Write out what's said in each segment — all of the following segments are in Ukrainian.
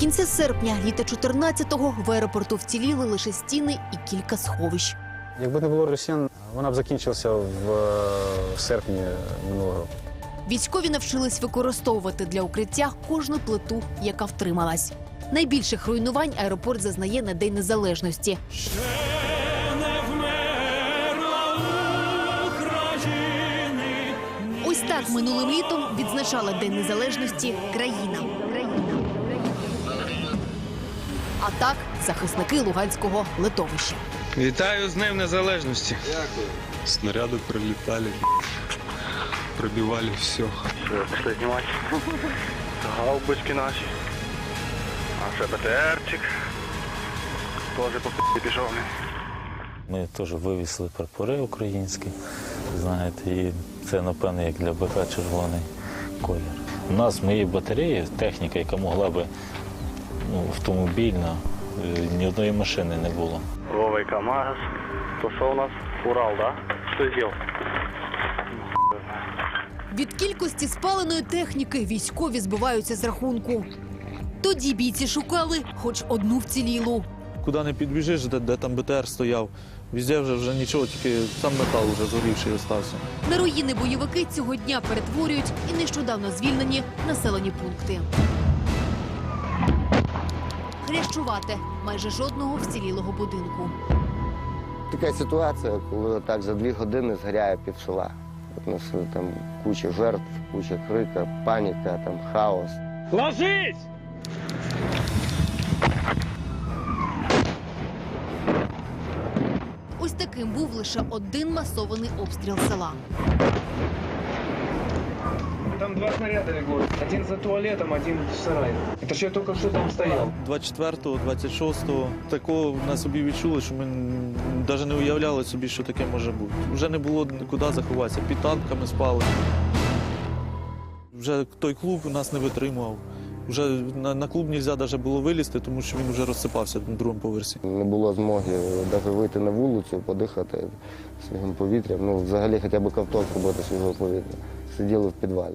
Кінця серпня, літа 14-го, в аеропорту вціліли лише стіни і кілька сховищ. Якби не було росіян, вона б закінчилася в, е, в серпні минулого року. Військові навчились використовувати для укриття кожну плиту, яка втрималась. Найбільших руйнувань аеропорт зазнає на День Незалежності. Ось так минулим літом відзначала День Незалежності країна. А так захисники Луганського литовища. Вітаю з Днем Незалежності. Снаряды прилетали, пробивали все. Пішли знімати. Гаубочки наші. А ще БТРчик. Теж по п***і пішов. Ми теж вивісили прапори українські, знаєте, і це, напевно, як для БК червоний колір. У нас в моїй батареї техніка, яка могла би автомобільна, е, ні одної машини не було. Новий КамАЗ. То що у нас? Урал, да? Що зробив? Від кількості спаленої техніки військові збиваються з рахунку. Тоді бійці шукали хоч одну вцілілу. Куди не підбіжиш, де, де там БТР стояв. Везде вже, вже нічого, тільки сам метал вже згорівший остався. На руїни бойовики цього дня перетворюють і нещодавно звільнені населені пункти. Хрящувати майже жодного вцілілого будинку. Така ситуація, коли так за дві години згоряє пів села. От у нас там куча жертв, куча крика, паніка, там хаос. Ось таким був лише один масований обстріл села. Два снаряда легло. Один за туалетом, один в сарае. Это что я только что там стоял. 24-го, 26-го такого на собі відчули, що ми навіть не уявляли собі, що таке може бути. Вже не було куди заховатися. Під танками спали. Вже той клуб нас не витримував. Вже на, на клуб не можна було вилізти, тому що він вже розсипався на другому поверсі. Не було змоги навіть вийти на вулицю, подихати свіжим повітрям. Ну, взагалі хоча б ковток зробити свіжого повітря. Сиділи в підвалі.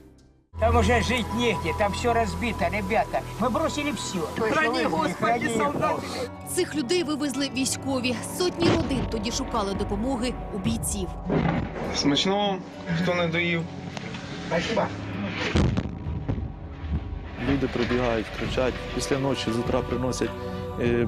Там уже жить негде, там все разбито, ребята. Мы бросили все. Храни, Господи, солдаты! Цих людей вивезли військові. Сотні родин тоді шукали допомоги у бійців. Смачного, хто не доїв. Спасибо. Люди прибігають, кричать. Після ночі з утра приносять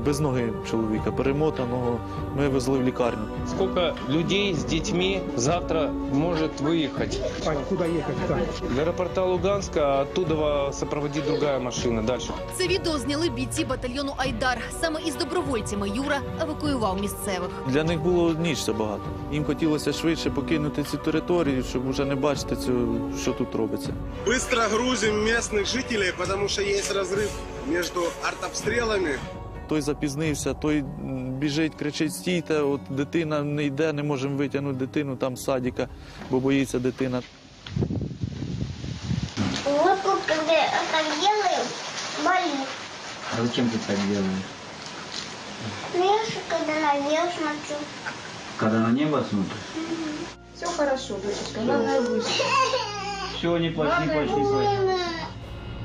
без ноги чоловіка, перемотаного. Ми везли в лікарню. Сколько людей с детьми завтра может выехать? Паня, куда ехать? Как? До аэропорта Луганска, а оттуда сопроводит другая машина. Дальше. Це відео зняли бійці батальйону Айдар. Саме із добровольцями Юра евакуював місцевих. Для них було ніч забагато. Їм хотілося швидше покинути цю територію, щоб вже не бачити цього, що тут робиться. Быстро грузим местных жителей, потому что есть разрыв между артобстрелами. Той запізнився, той біжить, кричить: стійте, от дитина не йде, не можемо витягнути дитину там з садика, бо боїться дитина. Вот тут, когда я так делаю, болит. А зачем ты так делаешь? Видишь, когда наверх смотрю. Когда на небо смотришь? Все хорошо, дочечка, главное выжить. Все, не плачь, не плачь, не плачь.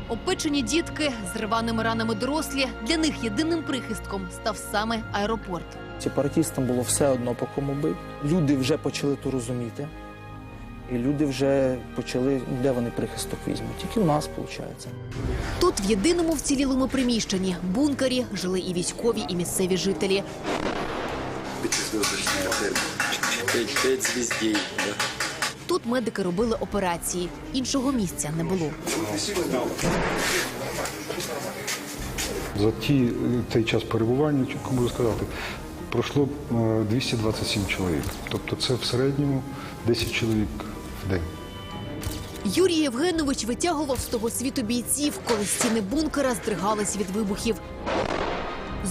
Опечені дітки з рваними ранами дорослі. Для них єдиним прихистком став саме аеропорт. Сепаратістам було все одно по кому бити. Люди вже почали то розуміти. І люди вже почали, де вони прихисток візьмуть. Тільки в нас, виходить. Тут в єдиному вцілілому приміщенні бункері жили і військові, і місцеві жителі. Пять, звездей, Тут медики робили операції. Іншого місця не було. За ті, цей час перебування, чітко можу сказати, пройшло е, 227 чоловік. Тобто це в середньому 10 чоловік в день. Юрій Євгенович витягував з того світу бійців, коли стіни бункера здригались від вибухів.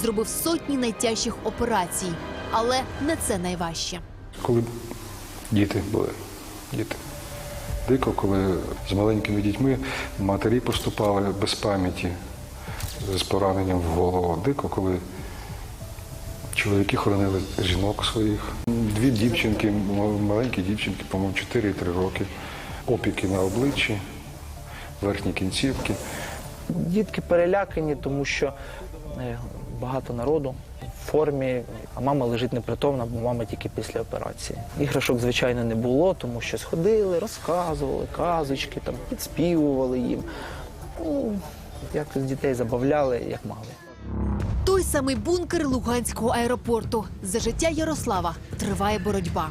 Зробив сотні найтяжчих операцій, але не це найважче. Коли діти були, діти. Дико, коли з маленькими дітьми матері поступали без пам'яті з пораненням в голову. Дико, коли чоловіки хоронили жінок своїх. Дві дівчинки, маленькі дівчинки, по-моєму, 4 і 3 роки. Опіки на обличчі, верхні кінцівки. Дітки перелякані, тому що е, багато народу формі, а мама лежить непритомна, бо мама тільки після операції. Іграшок, звичайно, не було, тому що сходили, розказували казочки, там, підспівували їм. Ну, якось дітей забавляли, як мали. Той самий бункер Луганського аеропорту. За життя Ярослава триває боротьба.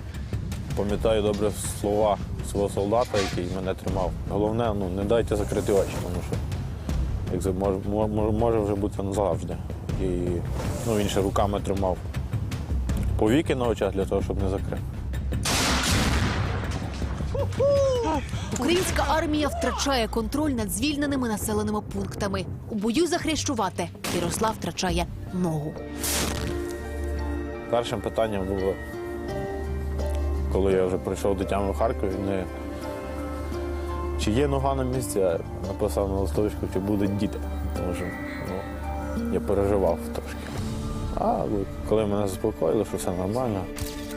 Пам'ятаю добре слова свого солдата, який мене тримав. Головне, ну не дайте закрити очі, тому що як це може, може, може вже бути назавжди. І ну, він ще руками тримав повіки на очах для того, щоб не закрити. Українська армія втрачає контроль над звільненими населеними пунктами. У бою за Хрещувате Ярослав втрачає ногу. Першим питанням було, коли я вже прийшов до тями в Харкові, не чи є нога на місці, а написав на листовочку, чи будуть діти. Тому що ну, я переживав трошки. А коли мене заспокоїли, що все нормально.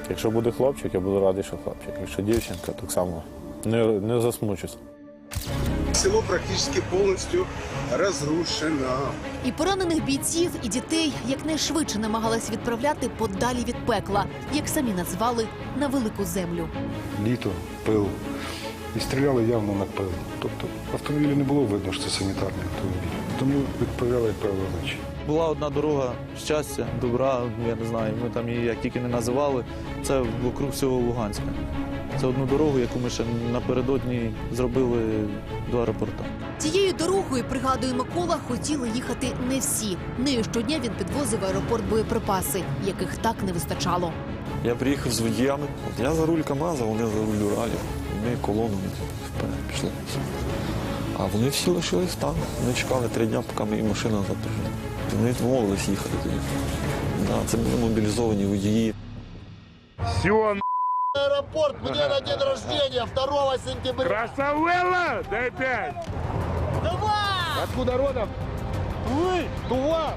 Якщо буде хлопчик, я буду радий, що хлопчик. Якщо дівчинка, так само не, не засмучусь. Село практически полностью разрушено. І поранених бійців, і дітей якнайшвидше намагалась відправляти подалі від пекла, як самі назвали на велику землю. Літо, пил. І стріляли явно на пил. Тобто автомобілі не було видно, що це санітарний автомобіль. Тому відправляли, як правило, вночі. Була одна дорога щастя, добра, я не знаю, ми там її як тільки не називали. Це вокруг всього Луганська. Це одну дорогу, яку ми ще напередодні зробили до аеропорту. Цією дорогою, пригадує Микола, хотіли їхати не всі. Нею щодня він підвозив в аеропорт боєприпаси, яких так не вистачало. Я приїхав з водіями. Я за руль КАМАЗа, вони за руль Уралів. Ми колонами вперед пішли. А вони всі лишились там. Вони чекали три дні, поки моя машина запряжена. Вони відмовились їхати тоді. Да, це були мобілізовані водії. Все, Аэропорт мне на день рождения 2 сентября. Красавелла, дай пять. Давай! Откуда родом? Вы, Тува!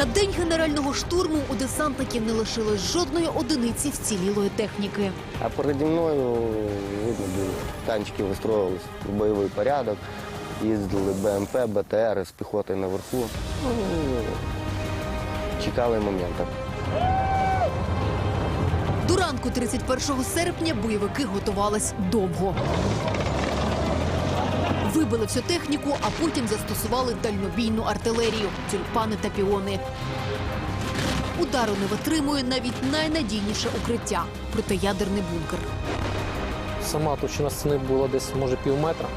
На день генерального штурму у десантників не лишилось жодної одиниці вцілілої техніки. А переді мною видно було, танчики вистроювалися в бойовий порядок, їздили БМП, БТР з піхотою наверху. Ну, чекали моменту. До ранку 31 серпня бойовики готувались довго. Вибили всю техніку, а потім застосували дальнобійну артилерію, тюльпани та піони. Удару не витримує навіть найнадійніше укриття протиядерний бункер. Сама товщина стіни була десь може пів метра.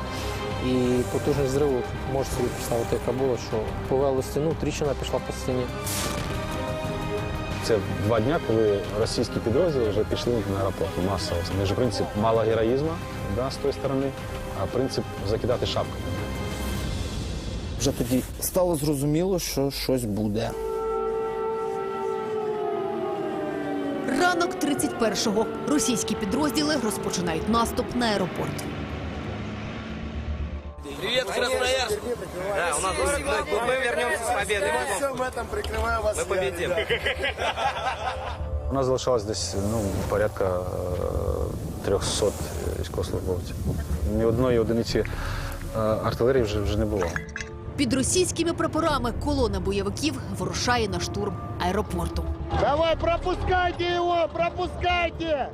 І потужність зриву можете собі представити, яка була, що повело стіну, тріщина пішла по стіні. Це два дня, коли російські підрозділи вже пішли на аеропорт масово. Це ж принцип мало героїзму да, з тої сторони, принцип закидати шапками. Вже тоді стало зрозуміло, що щось буде. Ранок 31-го. Російські підрозділи розпочинають наступ на аеропорт. Привет, Красноярск! Да, у нас мы, мы вернемся с победой. Я всем этом прикрываю вас. Мы победим. У нас залишалось десь ну, порядка е, 300 військовослужбовців. Ні одної одиниці е, артилерії вже, вже не було. Під російськими прапорами колона бойовиків вирушає на штурм аеропорту. Давай, пропускайте его, пропускайте!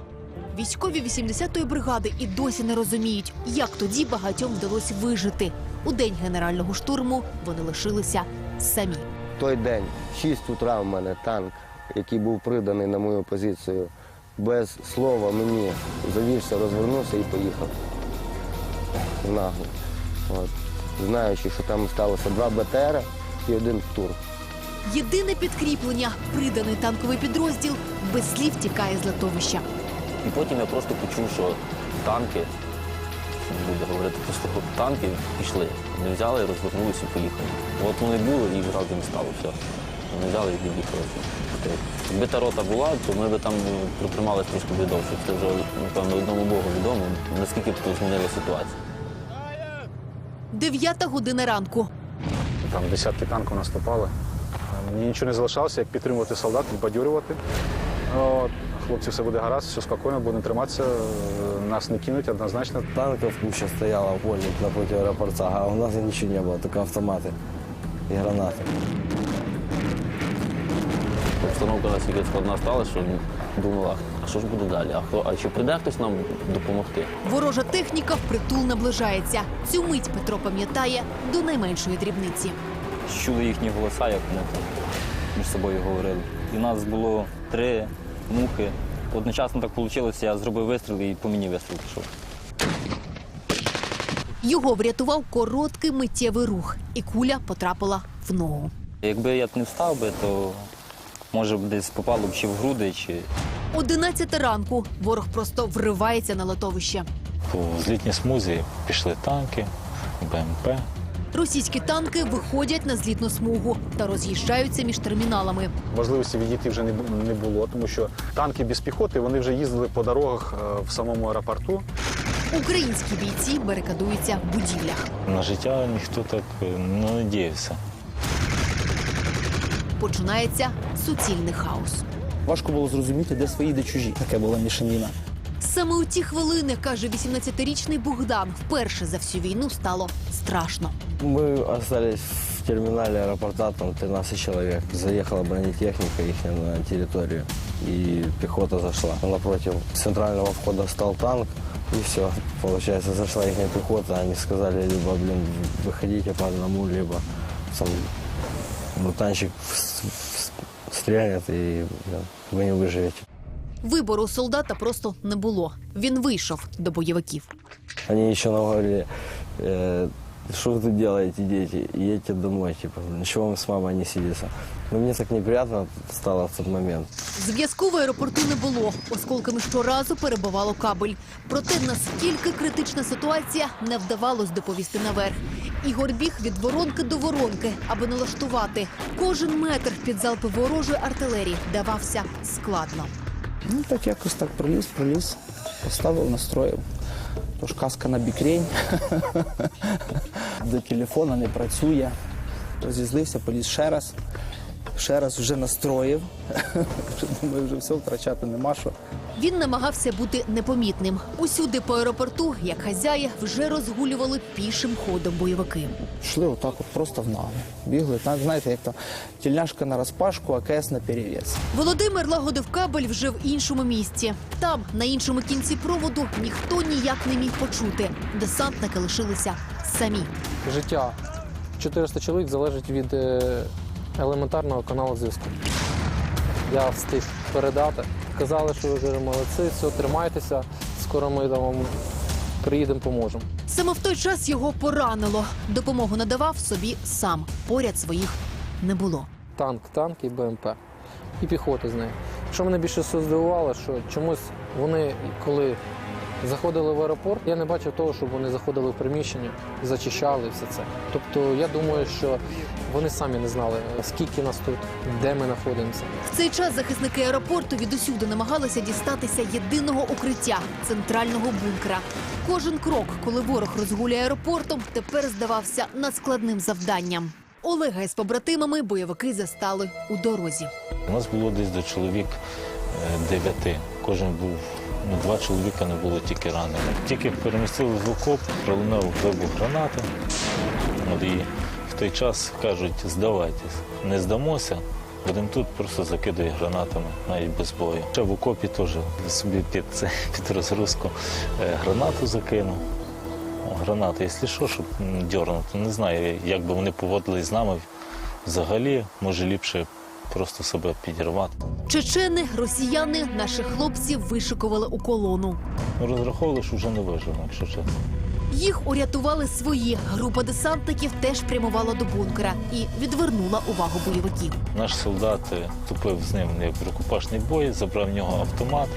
Військові 80-ї бригади і досі не розуміють, як тоді багатьом вдалося вижити. У день генерального штурму вони лишилися самі. Той день, в 6 утра, в мене танк, який був приданий на мою позицію, без слова мені завівся, розвернувся і поїхав. Нагло. От. Знаючи, що там сталося два БТР і один тур. Єдине підкріплення приданий танковий підрозділ без слів тікає з литовища. І потім я просто почув, що танки, буде говорити про слово, танки пішли. Вони взяли, розвернулися і поїхали. От вони були і зразу не стало все Вони взяли і від'їхали. Якби та рота була, то ми б там протрималися трошки довше. Це вже, напевно, одному Богу відомо, наскільки б тут змінила ситуація. Дев'ята година ранку. Там десятки танків наступали. Мені нічого не залишалося, як підтримувати солдат, підбадьорювати. От. хлопці, все буде гаразд, все спокійно, будемо триматися, е, нас не кинуть однозначно. Танков куча стояла, вольник напротив аэропорта, а у нас ничего не было, только автоматы и гранаты. Обстановка настільки складна стала, що думала, а що ж буде далі? А хто, а чи прийде хтось нам допомогти? Ворожа техніка впритул наближається. Цю мить Петро пам'ятає до найменшої дрібниці. чули їхні голоса, як вони там між собою говорили. І в нас було три мухи. Одночасно так вийшло, я зробив вистріл і по мені вистріл пішов. Його врятував короткий миттєвий рух, і куля потрапила в ногу. Якби я не встав би, то може б десь попало б чи в груди, чи 11 ранку ворог просто вривається на литовище. По злітній смузі пішли танки, БМП. Російські танки виходять на злітну смугу та роз'їжджаються між терміналами. Можливості відійти вже не бу- не було, тому що танки без піхоти вони вже їздили по дорогах е, в самому аеропорту. Українські бійці барикадуються в будівлях. На життя ніхто так е, не надіявся Починається суцільний хаос. Важко було зрозуміти, де свої, де чужі. Таке була мішаніна. Саме у ті хвилини, каже 18-річний Богдан, вперше за всю війну стало страшно. Мы остались в терминале аэропорта, там 13 человек. Заехала бронетехника их на территорию, и пехота зашла. Напротив центрального входа стал танк, и все. Получается, зашла их пехота, они сказали, либо, блин, выходите по одному, либо сам ну, танчик в- в- стрельнет, и блин, вы не выживете. Вибору солдата просто не було. Він вийшов до бойовиків. Они еще нам говорили, э, что вы тут делаете, дети, едьте домой, типа, ничего вам с мамой не сидится. Но мне так неприятно стало в тот момент. Зв'язку в аеропорту не було. Осколками щоразу перебивало кабель. Проте наскільки критична ситуація не вдавалось доповісти наверх. Ігор біг від воронки до воронки, аби налаштувати. Кожен метр під залпи ворожої артилерії давався складно. Ну так якось так проліз, проліз, поставив, настроїв. Тож каска на бікрень. До телефона не працює. Розізлився, поліз ще раз. Ще раз вже настроїв. Думаю, вже все втрачати нема що. Він намагався бути непомітним. Усюди по аеропорту, як хазяї, вже розгулювали пішим ходом бойовики. Йшли отак от просто в ногу. Бігли, так, знаєте, як то тільняшка на розпашку, а КС на перевес. Володимир лагодив кабель вже в іншому місці. Там, на іншому кінці проводу, ніхто ніяк не міг почути. Десантники лишилися самі. Життя 400 чоловік залежить від е, елементарного каналу зв'язку. Я встиг передати. Казали, що ви вже молодці, все, тримайтеся. Скоро ми там вам приїдемо, поможемо. Саме в той час його поранило. Допомогу надавав собі сам. Поряд своїх не було. Танк, танк і БМП. І піхота з нею. Що мене більше всього здивувало, що чомусь вони, коли заходили в аеропорт, я не бачив того, щоб вони заходили в приміщення, зачищали все це. Тобто я думаю, що вони самі не знали, скільки нас тут, де ми знаходимося. В цей час захисники аеропорту відусюди намагалися дістатися єдиного укриття центрального бункера. Кожен крок, коли ворог розгуляє аеропортом, тепер здавався надскладним завданням. Олега із побратимами бойовики застали у дорозі. У нас було десь до чоловік е, дев'яти. Кожен був, два чоловіка не було тільки ранені. Тільки перемістили в окоп, пролунав вибух гранати. От, і в той час кажуть, здавайтесь, не здамося. Будемо тут просто закидує гранатами, навіть без бою. Ще в окопі теж собі під, це, під розгрузку е, гранату закинув. Гранату, якщо що, щоб дьорнути. Не знаю, як би вони поводились з нами взагалі, може ліпше просто себе підірвати. Чечени, росіяни наших хлопців вишикували у колону. Ну, розраховували, що вже не виживемо, якщо чесно. Їх урятували свої. Група десантників теж прямувала до бункера і відвернула увагу бойовиків. Наш солдат е, вступив з ним в рукопашний бой, забрав в нього автомат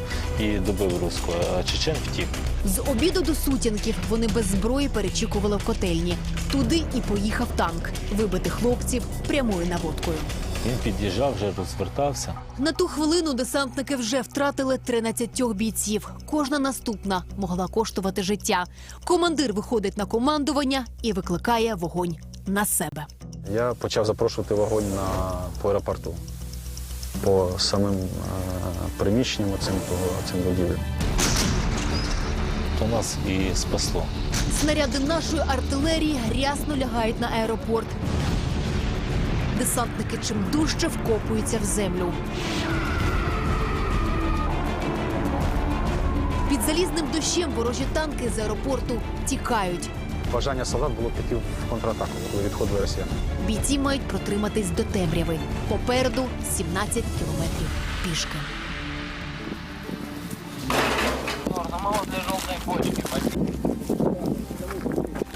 і добив руського, а чечен втік. З обіду до сутінків вони без зброї перечікували в котельні. Туди і поїхав танк вибити хлопців прямою наводкою. Він під'їжджав, вже розвертався. На ту хвилину десантники вже втратили 13 бійців. Кожна наступна могла коштувати життя. Командир виходить на командування і викликає вогонь на себе. Я почав запрошувати вогонь на по аеропорту. по самим е, приміщенням цим, цим будівлям. То нас і спасло. Снаряди нашої артилерії рясно лягають на аеропорт. Десантники чим дужче вкопуються в землю. Під залізним дощем ворожі танки з аеропорту тікають. Бажання солдат було піти в контратаку, коли відходили росіяни. Бійці мають протриматись до темряви. Попереду 17 кілометрів пішки.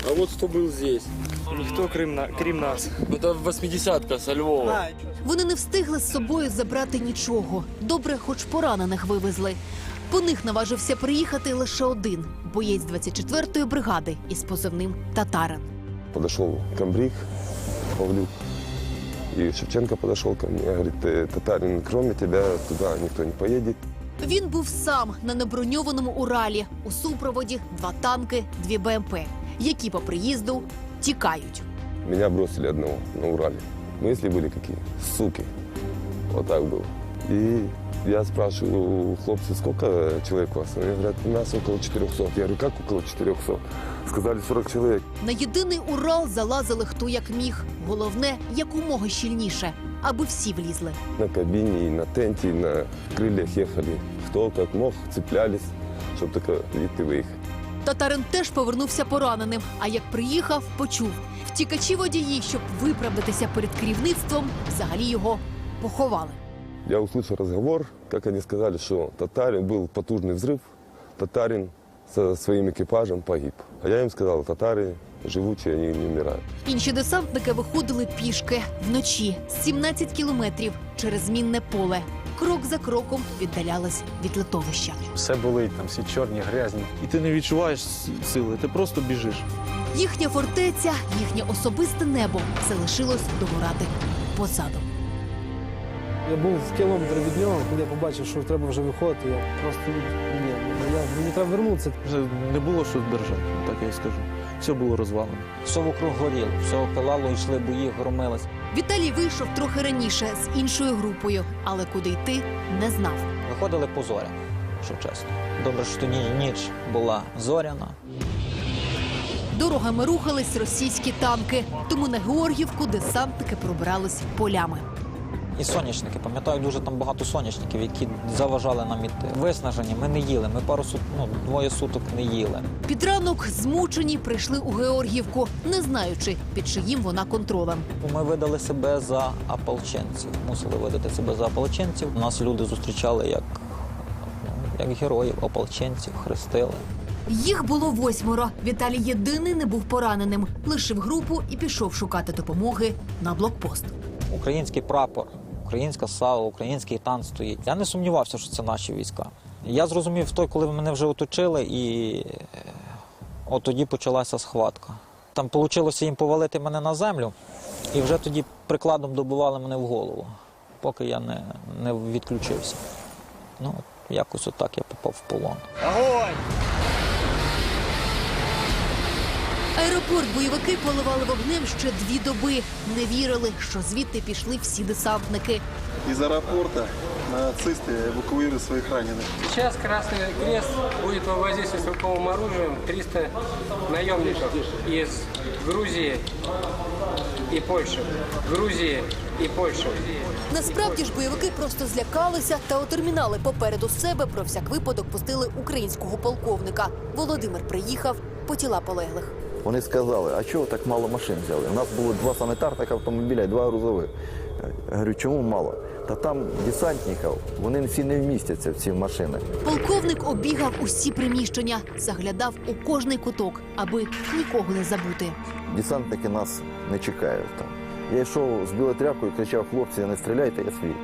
А вот кто был здесь. Кто Крым, Крым нас? Это 80-ка со Львова. Вони не встигли з собою забрати нічого. Добре, хоч поранених вивезли. По них наважився приїхати лише один боєць 24-ї бригади із позивним Татарин. Подошел комбриг Павлюк, и Шевченко подошел ко мне, говорит, «Э, татарин, кроме тебя туда никто не поедет. Він був сам на неброньованому Уралі у супроводі два танки, дві БМП, які по приїзду тікають. Меня бросили одного на Урале. Мысли были какие? Суки. Вот так было. И я спрашиваю у хлопцев, сколько человек у вас? Они говорят, у нас около 400. Я говорю, как около 400? Сказали 40 человек. На єдиний Урал залазили хто як міг. Головне якомога щільніше, аби всі влізли. На кабине, и на тенте, и на крыльях ехали. Кто как мог, цеплялись, чтобы только вид выехать. Татарин теж повернувся пораненим. А як приїхав, почув втікачі водії, щоб виправдатися перед керівництвом, взагалі його поховали. Я услышал разговор, как они сказали, что татарин был потужный взрыв, татарин со своим экипажем погиб. А я им сказал, татары живучие, они не умирают. Інші десантники виходили пішки вночі 17 кілометрів через мінне поле. Крок за кроком віддалялись від литовища. Все болить, там всі чорні, грязні. І ти не відчуваєш сили, ти просто біжиш. Їхня фортеця, їхнє особисте небо залишилось догорати позаду. Я був в кілометрі від нього, коли я побачив, що треба вже виходити. Я просто ні, я, мені треба вернутися. Вже не було що держати, так я і скажу. Все було розвалено. Все вокруг горіло, все пилало, йшли бої, громилось. Віталій вийшов трохи раніше з іншою групою, але куди йти не знав. Виходили по зорях, що чесно. Добре, що тоді ніч була зоряна. Дорогами рухались російські танки, тому на Георгівку десантники пробирались полями. І соняшники, пам'ятаю, дуже там багато соняшників, які заважали нам іти. Виснажені, ми не їли. Ми пару сут, ну, двоє суток не їли. Під ранок змучені прийшли у Георгівку, не знаючи, під чиїм вона контролем. Ми видали себе за ополченців. Мусили видати себе за ополченців. Нас люди зустрічали як, як героїв, ополченців, хрестили. Їх було восьмеро. Віталій єдиний не був пораненим. Лишив групу і пішов шукати допомоги на блокпост. Український прапор, українська сала, український танк стоїть. Я не сумнівався, що це наші війська. Я зрозумів той, коли мене вже оточили, і е, от тоді почалася схватка. Там вийшло їм повалити мене на землю, і вже тоді прикладом добивали мене в голову, поки я не, не відключився. Ну, якось отак я попав в полон. Аеропорт бойовики поливали вогнем ще дві доби. Не вірили, що звідти пішли всі десантники. Из аэропорта нацисты эвакуируют своих раненых. Сейчас Красный Крест будет вывозить со стрелковым оружием 300 наемников из Грузии и Польши. Грузии и Польши. Насправді ж бойовики просто злякалися та у термінали попереду себе про всяк випадок пустили українського полковника. Володимир приїхав по тіла полеглих. Вони сказали, а чого так мало машин взяли? У нас було два санітарних автомобіля і два грузових. Я говорю, чому мало? Та там десантників, вони всі не вмістяться в ці машини. Полковник обігав усі приміщення, заглядав у кожний куток, аби нікого не забути. Десантники нас не чекають там. Я йшов з білою тряпкою і кричав, хлопці, не стріляйте, я свій.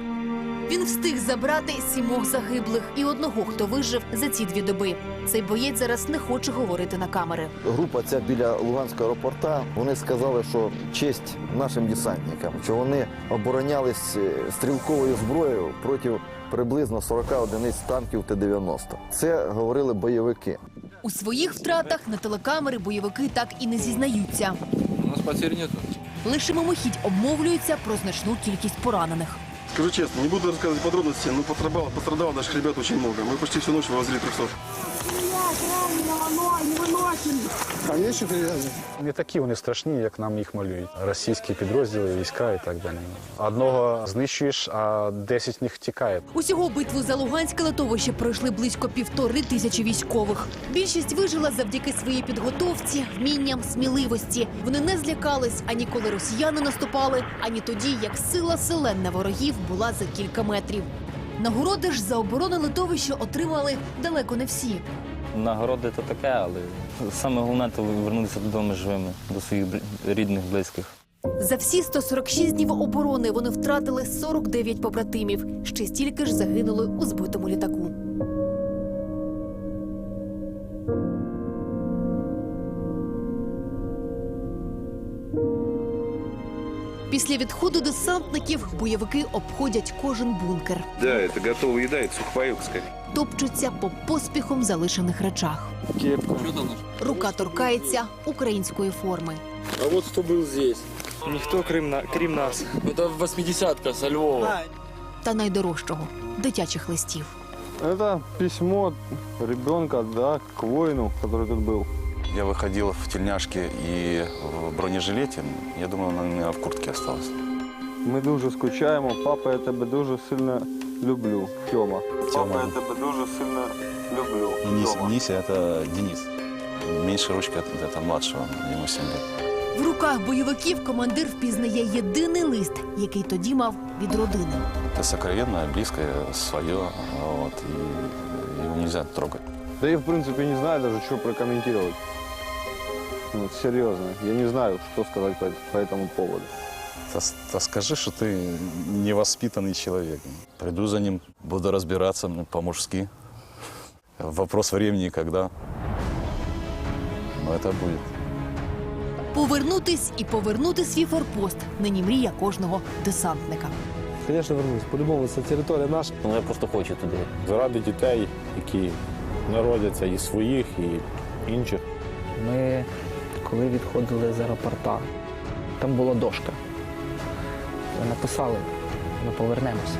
Він встиг забрати сімох загиблих і одного, хто вижив за ці дві доби. Цей боєць зараз не хоче говорити на камери. Група ця біля Луганського аеропорта, вони сказали, що честь нашим десантникам, що вони оборонялись е, стрілковою зброєю проти приблизно 40 одиниць танків Т-90. Це говорили бойовики. У своїх втратах на телекамери бойовики так і не зізнаються. У нас потерь нету. Лише мимохідь обмовлюються про значну кількість поранених. Скажу честно, не буду рассказывать подробности, но пострадало, пострадало наших ребят очень много. Мы почти всю ночь вывозили 300. А є ще прив'язані? Не такі вони страшні, як нам їх малюють. Російські підрозділи, війська і так далі. Одного знищуєш, а 10 з них тікає. Усього битву за Луганське литовище пройшли близько півтори тисячі військових. Більшість вижила завдяки своїй підготовці, вмінням, сміливості. Вони не злякались ані коли росіяни наступали, ані тоді, як сила селен на ворогів була за кілька метрів. Нагороди ж за оборону литовища отримали далеко не всі. Нагороди то таке, але саме головне то повернутися додому живими, до своїх рідних, близьких. За всі 146 днів оборони вони втратили 49 побратимів. Ще стільки ж загинули у збитому літаку. Після відходу десантників бойовики обходять кожен бункер, Да, это готовая еда, это сухпайок скорее. топчуться по поспіхом залишених речах. Кепка. Рука торкається української форми. А вот кто был здесь? Никто, крім, на, крім нас. Это восьмидесятка со Львова. Та найдорожчого дитячих листів. Это письмо ребенка, да, к воину, который тут был. Я выходил в тельняшке и в бронежилете. Я думал, она у меня в куртке осталась. Ми дуже скучаємо. Папа, я тебе дуже сильно люблю. Тьома. Тьома. Папа, я тебе дуже сильно люблю. Нис, Тьома. Нися – это Денис. Меньше ручка – это младшего, ему 7 лет. В руках бойовиків командир впізнає єдиний лист, який тоді мав від родини. Это сокровенное, близкое, свое, вот, и его нельзя трогать. Да я, в принципе, не знаю даже, что прокомментировать. Ну, серьезно. Я не знаю, что сказать по, по этому поводу. Да, с- да скажи, что ты невоспитанный человек. Приду за ним, буду разбираться ну, по-мужски. Вопрос времени, когда. Но это будет. Повернутись і повернути свій форпост нині мрія кожного десантника. Звісно, вернусь. По-любому, це територія наша. Ну, я просто хочу туди. заради дітей, які народяться і своїх, і інших. Ми, коли відходили з аеропорта, там була дошка. Написали, ми повернемося.